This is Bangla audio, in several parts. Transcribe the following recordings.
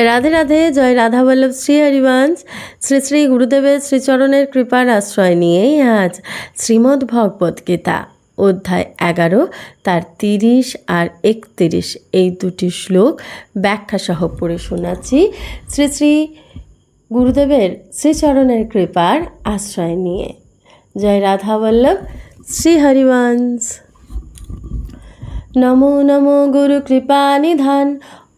রাধে রাধে, জয় রাধা বল্লভ শ্রী হরিবংশ। শ্রী শ্রী গুরুদেবের শ্রীচরণের কৃপার আশ্রয় নিয়েই আজ শ্রীমদ্ ভগবত গীতা, অধ্যায় এগারো, তার তিরিশ আর একতিরিশ এই দুটি শ্লোক ব্যাখ্যাসহ পড়ে শোনাচ্ছি। শ্রী শ্রী গুরুদেবের শ্রীচরণের কৃপার আশ্রয় নিয়ে। জয় রাধা বল্লভ শ্রী হরিবংশ। নমো নমো গুরু কৃপা নিধান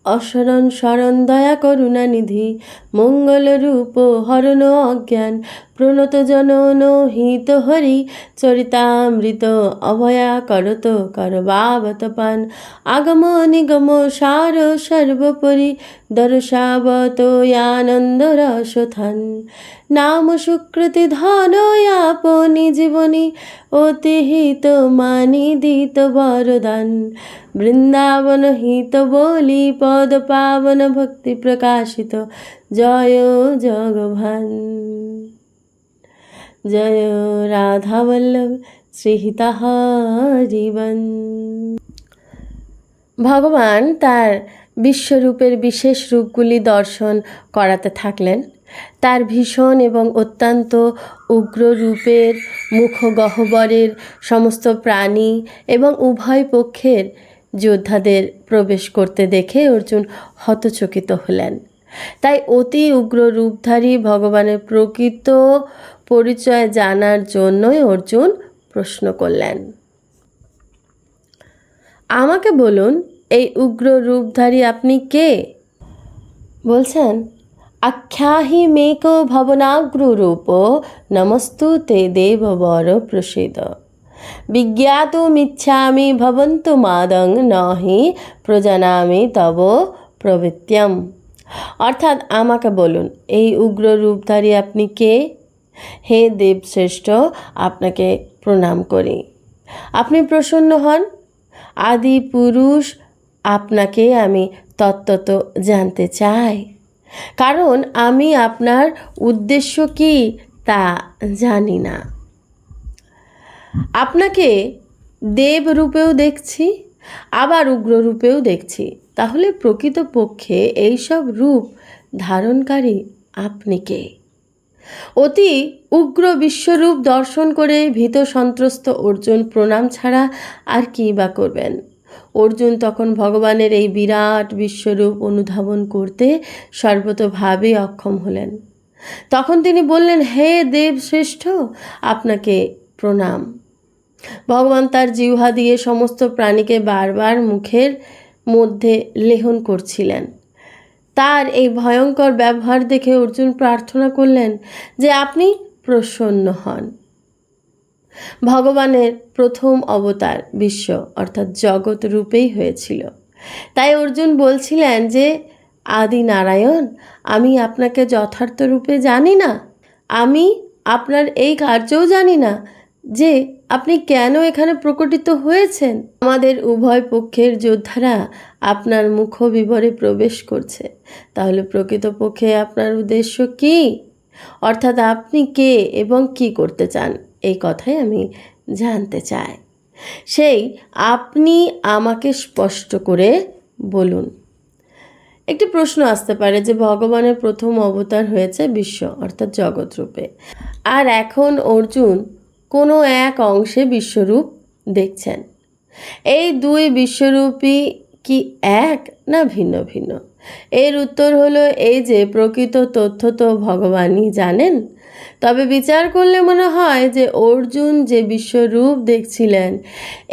অশরণ শরণ দয়া করুণা নিধি মঙ্গল রূপ হরণ অজ্ঞান প্রণত জনন হিত হরি, চরিতামৃত অভয়া করত করবাবত পান। আগম নিগম সার সর্বোপরি দর্শাবত আনন্দ রসথান নাম সুকৃতি ধন আপনি জীবনী অতি হিত মানি দিত বরদান। বৃন্দাবন হিত বলি পদ পাবন ভক্তি প্রকাশিত, জয় জগভান। জয় রাধা বল্লভ শ্রীহিতা ভগবান তার বিশ্বরূপের বিশেষ রূপগুলি দর্শন করাতে থাকলেন। তার ভীষণ এবং অত্যন্ত উগ্র রূপের, মুখগহ্বরের সমস্ত প্রাণী এবং উভয় পক্ষের যোদ্ধাদের প্রবেশ করতে দেখে অর্জুন হতচকিত হলেন। তাই অতি উগ্র রূপধারী ভগবানের প্রকৃত পরিচয় জানার জন্যই অর্জুন প্রশ্ন করলেন। আমাকে বলুন, এই উগ্র রূপধারী আপনি কে? বলছেন, আখ্যাহি মেক ভবনাগ্রুরূপ নমস্তু তে দেববর প্রসিদ বিজ্ঞাতুমিচ্ছামি ভবন্তু মাদং নহি প্রজানামি তব প্রবৃত্ত্যম অর্থাৎ আমাকে বলুন, এই উগ্র রূপধারী আপনি কে? হে দেবশ্রেষ্ঠ, আপনাকে প্রণাম করি। আপনি প্রসন্ন হন। আদি পুরুষ, আপনাকে আমি তত্ত্বত জানতে চাই। কারণ আমি আপনার উদ্দেশ্য কি তা জানি না। আপনাকে দেব রূপেও দেখছি। আবার উগ্র রূপেও দেখছি। তাহলে প্রকৃতপক্ষে এইসব রূপ ধারণকারী আপনি কে? অতি উগ্র বিশ্বরূপ দর্শন করে ভীত সন্ত্রস্ত অর্জুন প্রণাম ছাড়া আর কী বা করবেন? অর্জুন তখন ভগবানের এই বিরাট বিশ্বরূপ অনুধাবন করতে সর্বতভাবে অক্ষম হলেন। তখন তিনি বললেন, হে দেব শ্রেষ্ঠ আপনাকে প্রণাম। ভগবান তার জিহ্বা দিয়ে সমস্ত প্রাণীকে বারবার মুখের মধ্যে লেহন করছিলেন। তার এই ভয়ঙ্কর ব্যবহার দেখে অর্জুন প্রার্থনা করলেন যে আপনি প্রসন্ন হন। ভগবানের প্রথম অবতার বিশ্ব, অর্থাৎ জগৎ রূপেই হয়েছিল। তাই অর্জুন বলছিলেন যে, আদি নারায়ণ, আমি আপনাকে যথার্থ রূপে জানি না। আমি আপনার এই কার্যও জানি না যে আপনি কেন এখানে প্রকটিত হয়েছেন? আমাদের উভয় পক্ষের যোদ্ধারা আপনার মুখ বিবরে প্রবেশ করছে। তাহলে প্রকৃতপক্ষে আপনার উদ্দেশ্য কি? অর্থাৎ আপনি কে এবং কি করতে চান? এই কথাই আমি জানতে চাই। সেই আপনি আমাকে স্পষ্ট করে বলুন। একটি প্রশ্ন আসতে পারে যে ভগবানের প্রথম অবতার হয়েছে বিশ্ব, অর্থাৎ জগৎ রূপে। আর এখন অর্জুন কোনো এক অংশে বিশ্বরূপ দেখছেন। এই দুই বিশ্বরূপী কি এক না ভিন্ন ভিন্ন? এর উত্তর হলো এই যে, প্রকৃত তথ্য তো ভগবানই জানেন। তবে বিচার করলে মনে হয় যে অর্জুন যে বিশ্বরূপ দেখছিলেন,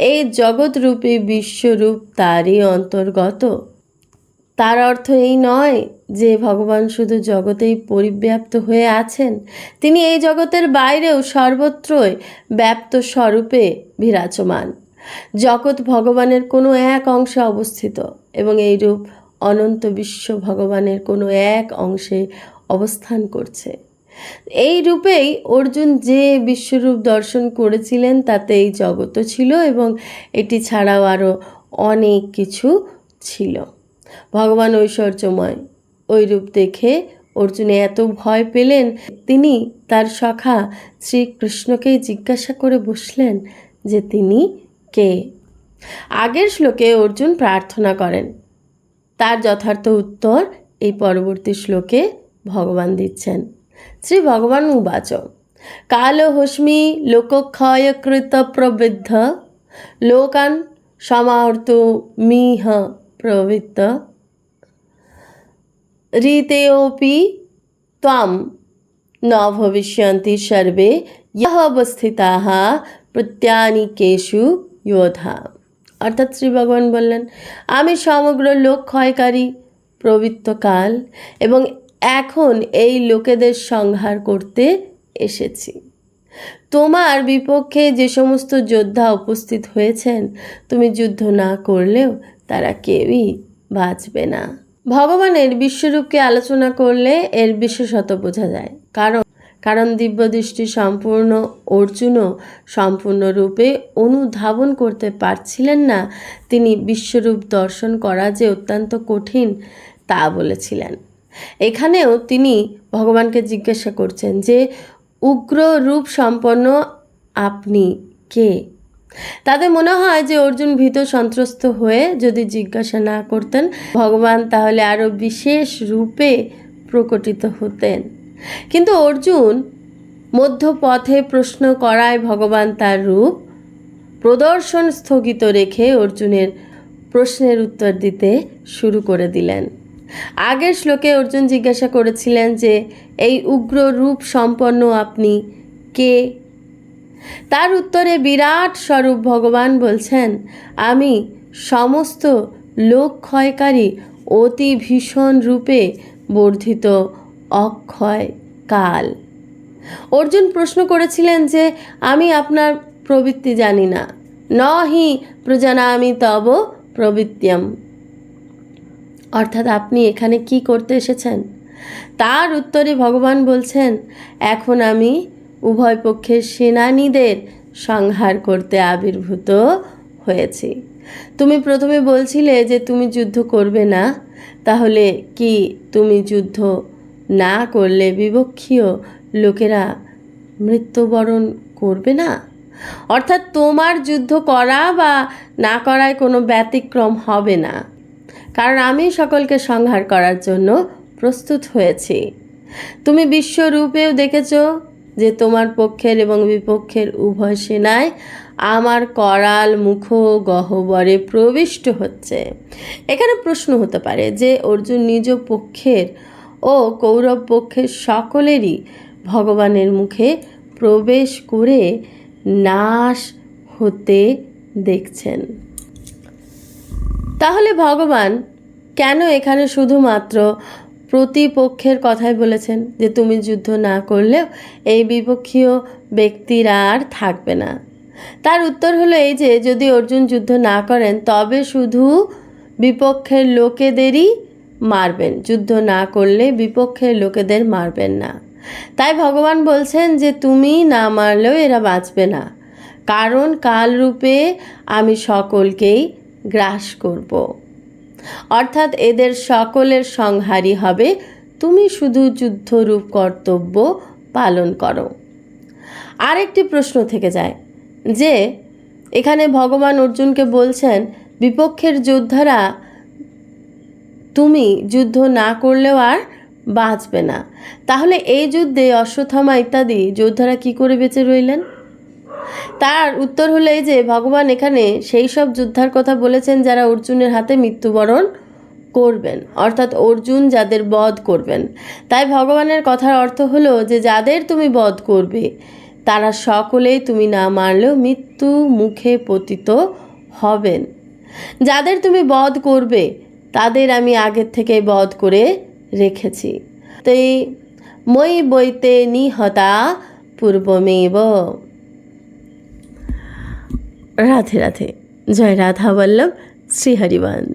এই জগৎরূপী বিশ্বরূপ তারই অন্তর্গত। তার অর্থ এই নয় যে ভগবান শুধু জগতেই পরিব্যাপ্ত হয়ে আছেন। তিনি এই জগতের বাইরেও সর্বত্রই ব্যাপ্ত স্বরূপে বিরাজমান। জগৎ ভগবানের কোনো এক অংশে অবস্থিত এবং এই রূপ অনন্ত বিশ্ব ভগবানের কোনো এক অংশে অবস্থান করছে। এই রূপেই অর্জুন যে বিশ্বরূপ দর্শন করেছিলেন তাতে এই জগৎও ছিল এবং এটি ছাড়াও আরও অনেক কিছু ছিল। ভগবান ঐশ্বর্যময়। ওই রূপ দেখে অর্জুনে এত ভয় পেলেন, তিনি তার সখা শ্রীকৃষ্ণকেই জিজ্ঞাসা করে বসলেন যে তিনি কে? আগের শ্লোকে অর্জুন প্রার্থনা করেন। তার যথার্থ উত্তর এই পরবর্তী শ্লোকে ভগবান দিচ্ছেন। শ্রী ভগবান উবাচ কাল হস্মি লোকক্ষয়কৃত প্রবৃদ্ধ, লোকান সমাহর্ত মিহ প্রবৃত্ত ঋতেऽপি ত্বাম ন ভবিষ্যন্তি সর্বে ইহ অবস্থিতাः প্রত্যানিকেষু যোধা অর্থাৎ শ্রী ভগবান বললেন আমি সমগ্র লোক ক্ষয়কারী প্রবৃত্তকাল এবং এখন এই লোকেদের সংহার করতে এসেছি। তোমার বিপক্ষে যে সমস্ত যোদ্ধা উপস্থিত হয়েছেন, তুমি যুদ্ধ না করলেও তারা কেউই বাঁচবে না। ভগবানের বিশ্বরূপকে আলোচনা করলে এর বিশেষত বোঝা যায়। কারণ কারণ দিব্যদৃষ্টি সম্পূর্ণ অর্জুনও সম্পূর্ণরূপে অনুধাবন করতে পারছিলেন না। তিনি বিশ্বরূপ দর্শন করা যে অত্যন্ত কঠিন তা বলেছিলেন। এখানেও তিনি ভগবানকে জিজ্ঞাসা করছেন যে উগ্র রূপ সম্পন্ন আপনি কে? তাদের মনে হয় যে অর্জুন ভীত সন্ত্রস্ত হয়ে যদি জিজ্ঞাসা না করতেন, ভগবান তাহলে আরও বিশেষ রূপে প্রকটিত হতেন। কিন্তু অর্জুন মধ্যপথে প্রশ্ন করায় ভগবান তার রূপ প্রদর্শন স্থগিত রেখে অর্জুনের প্রশ্নের উত্তর দিতে শুরু করে দিলেন। আগের শ্লোকে অর্জুন জিজ্ঞাসা করেছিলেন যে, এই উগ্র রূপ সম্পন্ন আপনি কে? তার উত্তরে বিরাট স্বরূপ ভগবান বলছেন, আমি সমস্ত লোক ক্ষয়কারী অতি ভীষণ রূপে বর্ধিত অক্ষয় কাল। অর্জুন প্রশ্ন করেছিলেন যে, আমি আপনার প্রবৃত্তি জানি না। ন হি প্রজানামি তব প্রবৃত্ত্যম অর্থাৎ আপনি এখানে কি করতে এসেছেন? তার উত্তরে ভগবান বলছেন, এখন আমি উভয় পক্ষের সেনানীদের সংহার করতে আবির্ভূত হয়েছি। তুমি প্রথমে বলছিলে যে তুমি যুদ্ধ করবে না। তাহলে কি তুমি যুদ্ধ না করলে বিপক্ষীয় লোকেরা মৃত্যুবরণ করবে না? অর্থাৎ তোমার যুদ্ধ করা বা না করায় কোনো ব্যতিক্রম হবে না। কারণ আমি সকলকে সংহার করার জন্য প্রস্তুত হয়েছি। তুমি বিশ্বরূপেও দেখেছ যে তোমার পক্ষের এবং বিপক্ষের উভয় সেনায় আমার করাল মুখ গহ্বরে প্রবিষ্ট হচ্ছে। এখানে প্রশ্ন হতে পারে যে, অর্জুন নিজ পক্ষের ও কৌরব পক্ষের সকলেরই ভগবানের মুখে প্রবেশ করে নাশ হতে দেখছেন। তাহলে ভগবান কেন এখানে শুধুমাত্র প্রতিপক্ষের কথাই বলেছেন যে, তুমি যুদ্ধ না করলেও এই বিপক্ষীয় ব্যক্তিরা আর থাকবে না। তার উত্তর হলো এই যে, যদি অর্জুন যুদ্ধ না করেন, তবে শুধু বিপক্ষের লোকেদেরই মারবেন। যুদ্ধ না করলে বিপক্ষের লোকেদের মারবেন না। তাই ভগবান বলছেন যে, তুমি না মারলেও এরা বাঁচবে না। কারণ কালরূপে আমি সকলকেই গ্রাস করব। অর্থাৎ এদের সকলের সংহারই হবে। তুমি শুধু যুদ্ধরূপ কর্তব্য পালন করো। আরেকটি প্রশ্ন থেকে যায় যে, এখানে ভগবান অর্জুনকে বলছেন, বিপক্ষের যোদ্ধারা তুমি যুদ্ধ না করলেও আর বাঁচবে না। তাহলে এই যুদ্ধে অশ্বত্থামা ইত্যাদি যোদ্ধারা কি করে বেঁচে রইলেন? তার উত্তর হলো এই যে, ভগবান এখানে সেই সব যোদ্ধার কথা বলেছেন যারা অর্জুনের হাতে মৃত্যুবরণ করবেন। অর্থাৎ অর্জুন যাদের বধ করবেন। তাই ভগবানের কথার অর্থ হলো যে, যাদের তুমি বধ করবে, তারা সকলেই তুমি না মারলেও মৃত্যু মুখে পতিত হবেন। যাদের তুমি বধ করবে, তাদের আমি আগের থেকে বধ করে রেখেছি। তে মই বইতে নিহতা পূর্বমেব। রাধে রাধে জয় রাধা বল্লভ শ্রীহরিবংশ